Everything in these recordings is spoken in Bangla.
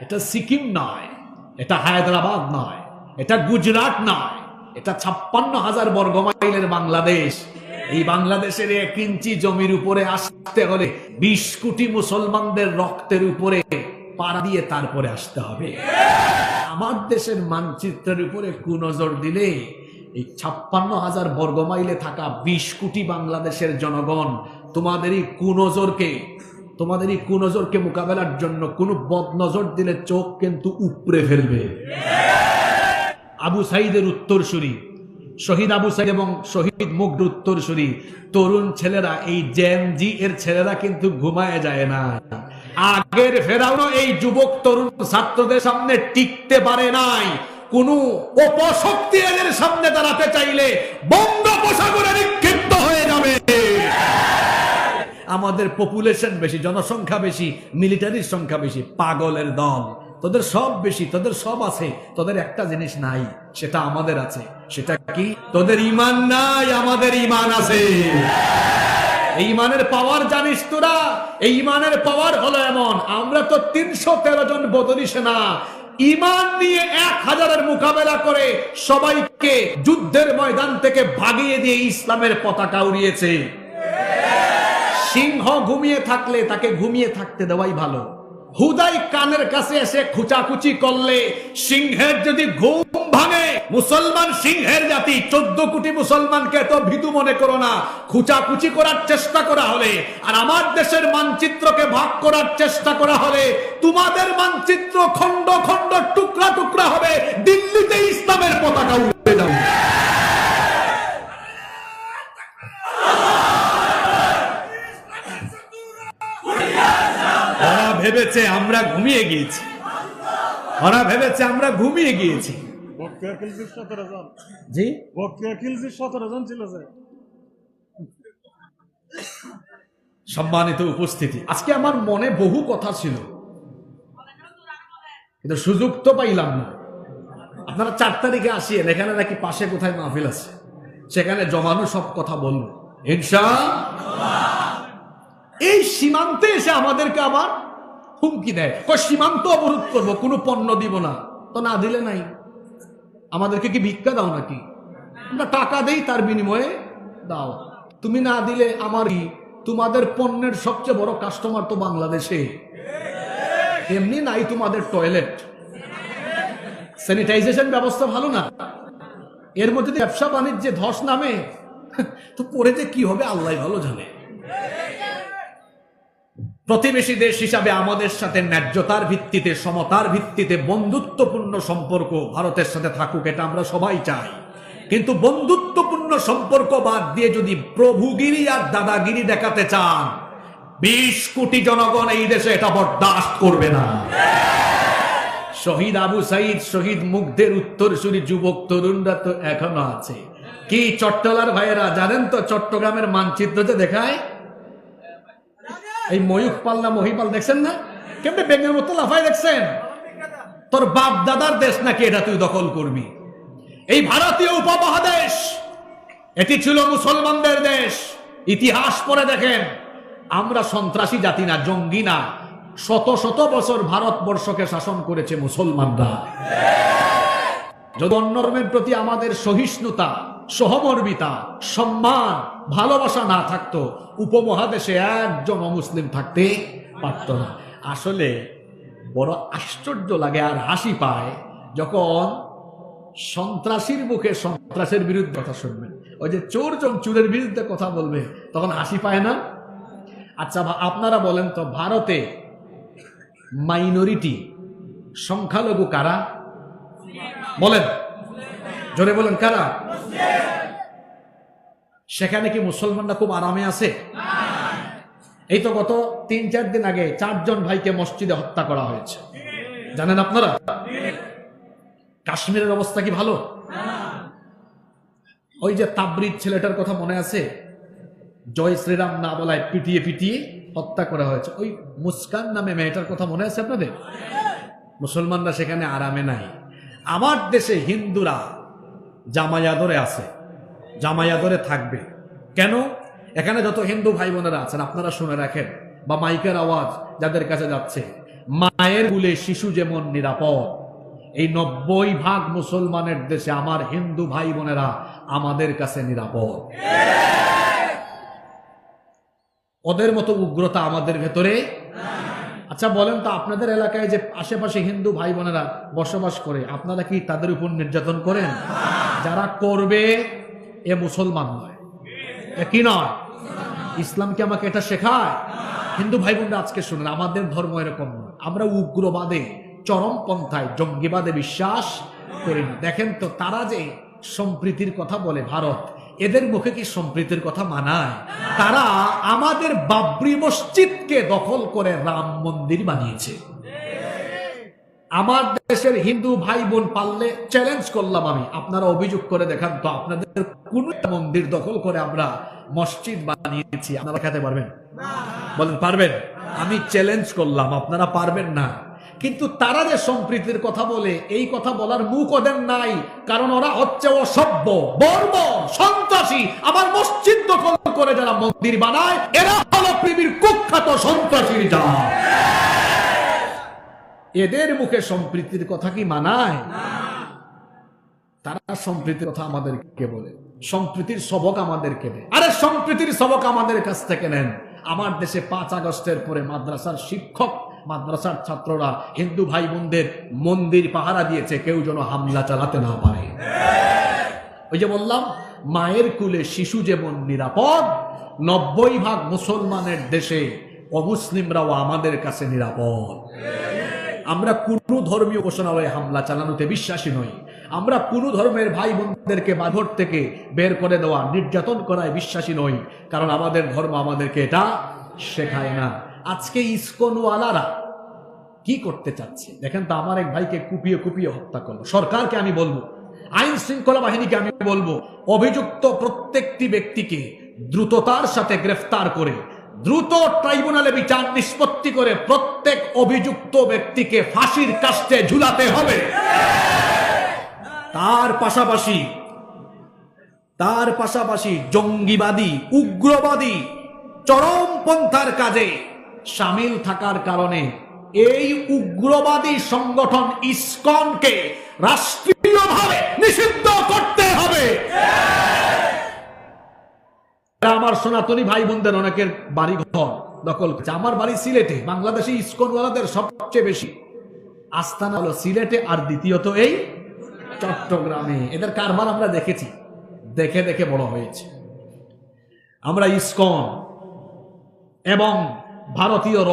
এটা সিকিম নয় এটা হায়দ্রাবাদ নয় এটা গুজরাট নয় এটা ছাপ্পান্ন হাজার বর্গ মাইলের বাংলাদেশ। এই বাংলাদেশের এক ইঞ্চি জমির উপরে আসতে হলে বিশ কোটি মুসলমানদের রক্তের উপরে পাড়া দিয়ে তারপরে আসতে হবে। আমার দেশের মানচিত্রের উপরে কুনজর দিলে এই ছাপ্পান্ন হাজার বর্গ মাইলে থাকা বিশ কোটি বাংলাদেশের জনগণ তোমাদেরই কুনজরকে তোমাদের এই কুনজরকে মোকাবেলার জন্য কোনো বদনজর দিলে চোখ কিন্তু উপড়ে ফেলবে। আবু সাইদের উত্তরসূরি, শহীদ আবু সাইদ এবং শহীদ মুগ্ধ উত্তরসূরি, তরুণ ছেলেরা, এই জি এর ছেলেরা কিন্তু ঘুমায় যায় না। আগের ফেরাউনও এই যুবক তরুণ ছাত্রদের সামনে টিকতে পারে নাই। কোন অপশক্তি এদের সামনে দাঁড়াতে চাইলে বঙ্গোপসাগরে আমাদের পপুলেশন বেশি, জনসংখ্যা বেশি মিলিটারির সংখ্যা বেশি, পাগলের দল। তোদের সব বেশি, তোদের সব আছে, তোদের একটা জিনিস নাই, সেটা আমাদের আছে। সেটা কি? তোদের ইমান নাই, আমাদের ইমান আছে। এই ইমানের পাওয়ার জানিস তোরা? এই ইমানের পাওয়ার হলো এমন, আমরা তো তিনশো তেরো জন বদলি সেনা। ইমান নিয়ে এক হাজারের মোকাবেলা করে সবাইকে যুদ্ধের ময়দান থেকে ভাগিয়ে দিয়ে ইসলামের পতাকা উড়িয়েছে। সিংহ ঘুমিয়ে থাকলে তাকে ঘুমিয়ে থাকতে দেওয়াই ভালো। হুদাই কানের কাছে এসে খুচাকুচি করলে সিংহের যদি ঘুম ভাঙে, মুসলমান সিংহের জাতি, চোদ্দ কোটি মুসলমানকে তো ভীতু মনে করো না। খুচাকুচি করার চেষ্টা করা হলে আর আমার দেশের মানচিত্রকে ভাগ করার চেষ্টা করা হলে তোমাদের মানচিত্র খন্ড খন্ড টুকরা টুকরা হবে। দিল্লিতে ইসলামের পতাকা উঠে যাবে। ভেবেছে আমরা ঘুমিয়ে গিয়েছি। ওরা ভেবেছে আমরা ঘুমিয়ে গিয়েছি। জি? জন ছিল সম্মানিত উপস্থিতি। আজকে আমার মনে বহু কথা ছিল। কিন্তু সুযোগ তো পাইলাম না। আপনারা চার তারিখে আসিয়েন এখানে নাকি পাশে কোথায় মাহফিল আছে? সেখানে জমানো সব কথা বলব। ইনশা এই সীমান্তে এসে আমাদেরকে আবার হুমকি দেয়। কই সীমান্ত অবরোধ করব, কোনো পণ্য দিব না। তো না দিলে নাই। আমাদেরকে কি ভিক্ষা দাও নাকি? আমরা টাকা দেই, তার বিনিময়ে দাও। তুমি না দিলে আমার কি? তোমাদের পণ্যের সবচেয়ে বড় কাস্টমার তো বাংলাদেশে। এমনি নাই তোমাদের টয়লেট স্যানিটাইজেশন ব্যবস্থা ভালো না। এর মধ্যে ব্যবসা বাণিজ্যে ধস নামে। তো পরে যে কি হবে আল্লাহ ভালো জানে। প্রতিবেশী দেশ হিসাবে আমাদের সাথে ন্যায্যতার ভিত্তিতে, সমতার ভিত্তিতে বন্ধুত্বপূর্ণ সম্পর্ক ভারতের সাথে থাকুক, এটা আমরা সবাই চাই। কিন্তু বন্ধুত্বপূর্ণ সম্পর্ক বাদ দিয়ে যদি প্রভুগিরি আর দাদাগিরি দেখাতে চান, বিশ কোটি জনগণ এই দেশে এটা বরদাস্ত করবে না। শহীদ আবু সাইদ, শহীদ মুগ্ধের উত্তরসূরি যুবক তরুণরা তো এখনও আছে। কি চট্টলার ভাইয়েরা, জানেন তো চট্টগ্রামের মানচিত্র যে দেখায়? এই ময়ূখ পাল্লা মহিপাল দেখছেন না? কেমনি বেগের মতো লাফাই দেখছেন? তোর বাপ দাদার দেশ নাকি এটা তুই দখল করবি? এই ভারতীয় উপমহাদেশ, এটি ছিল মুসলমানদের দেশ। ইতিহাস পড়ে দেখেন, আমরা সন্ত্রাসী জাতি না, জঙ্গি না। শত শত বছর ভারতবর্ষকে শাসন করেছে মুসলমানরা। যদি অন্যরমের প্রতি আমাদের সহিষ্ণুতা সহমর্মিতা, সম্মান, ভালোবাসা না থাকতো, উপমহাদেশে একজন অমুসলিম থাকতে পারত না। আসলে বড় আশ্চর্য লাগে আর হাসি পায় যখন সন্ত্রাসীর মুখে সন্ত্রাসের বিরুদ্ধে কথা শুনবেন। ওই যে চোর জন চোরের বিরুদ্ধে কথা বলবে, তখন হাসি পায় না? আচ্ছা আপনারা বলেন তো, ভারতে মাইনরিটি সংখ্যালঘু কারা? বলেন। জোরে বলেন, কারা? সেখানে কি মুসলমানরা খুব আরামে আছে? এই তো গত তিন, চার দিন আগে চারজন ভাইকে মসজিদে হত্যা করা হয়েছে। জানেন আপনারা? কাশ্মীরের অবস্থা কি ভালো? ওই যে তাবরিদ ছেলেটার কথা মনে আছে? জয় শ্রীরাম না বলায় পিটিয়ে পিটিয়ে হত্যা করা হয়েছে। ওই মুস্কান নামে মেয়েটার কথা মনে আছে আপনাদের? মুসলমানরা সেখানে আরামে নাই। আমার দেশে হিন্দুরা জামায়াদরে আছে, জামায়াদরে থাকবে। কেন? এখানে যত হিন্দু ভাই বোনেরা আছেন, আপনারা শুনে রাখেন, বা মাইকের আওয়াজ যাদের কাছে যাচ্ছে, মায়ের গুলে শিশু যেমন নিরাপদ, এই নব্বই ভাগ মুসলমানের দেশে আমার হিন্দু ভাই বোনেরা আমাদের কাছে নিরাপদ। ওদের মতো উগ্রতা আমাদের ভেতরে আচ্ছা বলেন তো আপনাদের এলাকায় যে আশেপাশে হিন্দু ভাই বোনেরা বসবাস করে, আপনারা কি তাদের উপর নির্যাতন করেন? যারা করবে, এ মুসলমান নয়। কি নয়? ইসলাম কি আমাকে এটা শেখায়? হিন্দু ভাই বোনরা আজকে শুনেন, আমাদের ধর্ম এরকম নয়। আমরা উগ্রবাদে, চরমপন্থায়, জঙ্গিবাদে বিশ্বাস করি না। দেখেন তো, তারা যে সম্প্রীতির কথা বলে ভারত, এদের মুখে কি সম্প্রীতির কথা মানায়? তারা আমাদের বাবরি মসজিদকে দখল করে রাম মন্দির বানিয়েছে। আমার দেশের হিন্দু ভাই বোন পারলে চ্যালেঞ্জ করলাম আমি। আপনারা অভিযোগ করে দেখান তো আপনাদের কোন মন্দির দখল করে আমরা মসজিদ বানিয়েছি, আপনারা খেতে পারবেন? বলেন, পারবেন? আমি চ্যালেঞ্জ করলাম, আপনারা পারবেন না। কিন্তু তারা যে সম্প্রীতির কথা বলে, এই কথা বলার মুখ ওদের নাই, কারণ ওরা হচ্ছে অসভ্য বর্ব সন্ত্রাসী। আমার মসজিদ দখল করে যারা মন্দির বানায়, এরা হলো পৃথিবীর কুখ্যাত সন্ত্রাসীর যা এদের মুখে সম্প্রীতির কথা কি মানায়? তারা সম্প্রীতির কথা আমাদেরকে বলে। সম্প্রীতির সবক আমাদেরকে দেয়। আরে সম্প্রীতির সবক আমাদের কাছ থেকে নেন। আমার দেশে পাঁচ আগস্টের পরে মাদ্রাসার শিক্ষক মাদ্রাসার ছাত্ররা হিন্দু ভাই বোনদের মন্দির পাহারা দিয়েছে কেউ যেন হামলা চালাতে না পারে। ওই যে বললাম মায়ের কুলে শিশু যেমন নিরাপদ নব্বই ভাগ মুসলমানের দেশে অমুসলিমরাও আমাদের কাছে নিরাপদ। আমরা কোন ধর্মীয় ঘোষণালয়ে হামলা চালানোতে বিশ্বাসী নই। আমরা কোন ধর্মের ভাই বোনদেরকে বাঘর থেকে বের করে দেওয়া, নির্যাতন করায় বিশ্বাসী নই। কারণ আমাদের ধর্ম আমাদেরকে এটা শেখায় না। আজকে ইস্কনওয়ালারা কি করতে চাচ্ছে? দেখেন তো আমার এক ভাইকে কুপিয়ে কুপিয়ে হত্যা করল। সরকারকে আমি বলব, আইন শৃঙ্খলা বাহিনীকে আমি বলব, অভিযুক্ত প্রত্যেকটি ব্যক্তিকে দ্রুততার সাথে গ্রেফতার করে দ্রুত ট্রাইব্যুনালে বিচার নিষ্পত্তি করে প্রত্যেক অভিযুক্ত ব্যক্তিকে ফাঁসির কাস্টে ঝুলাতে হবে। তার পাশাপাশি তার পাশাপাশি জঙ্গিবাদী, উগ্রবাদী চরমপন্থার কাজে সামিল থাকার কারণে এই উগ্রবাদী সংগঠন ইসকনকে রাষ্ট্রীয়ভাবে নিষিদ্ধ করতে হবে আমার সনাতনী ভাই বোনদের অনেকের বাড়ি ঘর দখল করছে। আমার বাড়ি সিলেটে, বাংলাদেশে ইসকনওয়ালাদের সবচেয়ে বেশি। আস্থানা হলো সিলেটে আর দ্বিতীয়ত এই চট্টগ্রামে। এদের কারবার আমরা দেখেছি। দেখে দেখে বড় হয়েছে। আমরা ইস্কন এবং ভারতীয় র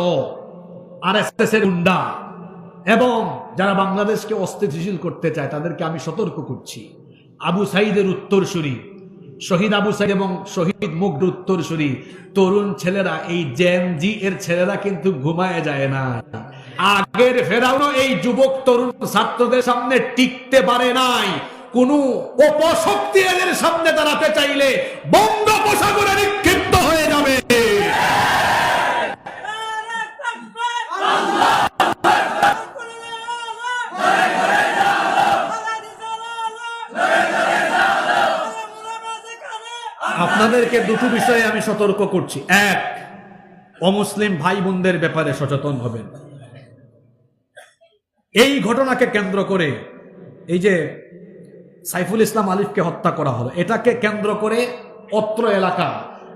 আর এস এর গুন্ডা এবং যারা বাংলাদেশকে অস্থিতিশীল করতে চায়, তাদেরকে আমি সতর্ক করছি। আবু সাইদের উত্তরসূরি শহীদ আবু সাইদ এবং শহীদ মুগ্ধ উত্তরসূরি। তরুণ ছেলেরা, এই জেন জি এর ছেলেরা কিন্তু ঘুমায় যায় না। আগের ফেরানো এই যুবক, তরুণ ছাত্রদের সামনে টিকতে পারে নাই। কোন অপশক্তি এদের সামনে দাঁড়াতে চাইলে বঙ্গোপসাগরে নিক্ষিপ্ত আপনাদেরকে দুটো বিষয়ে আমি সতর্ক করছি। এক, অমুসলিম ভাই বোনদের ব্যাপারে সচেতন হবেন। এই ঘটনাকে কেন্দ্র করে এই যে সাইফুল ইসলাম আলিফকে হত্যা করা হলো, এটাকে কেন্দ্র করে অত্র এলাকা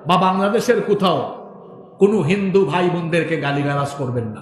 বা বাংলাদেশের কোথাও কোনো হিন্দু ভাই বোনদেরকে গালিগালাজ করবেন না।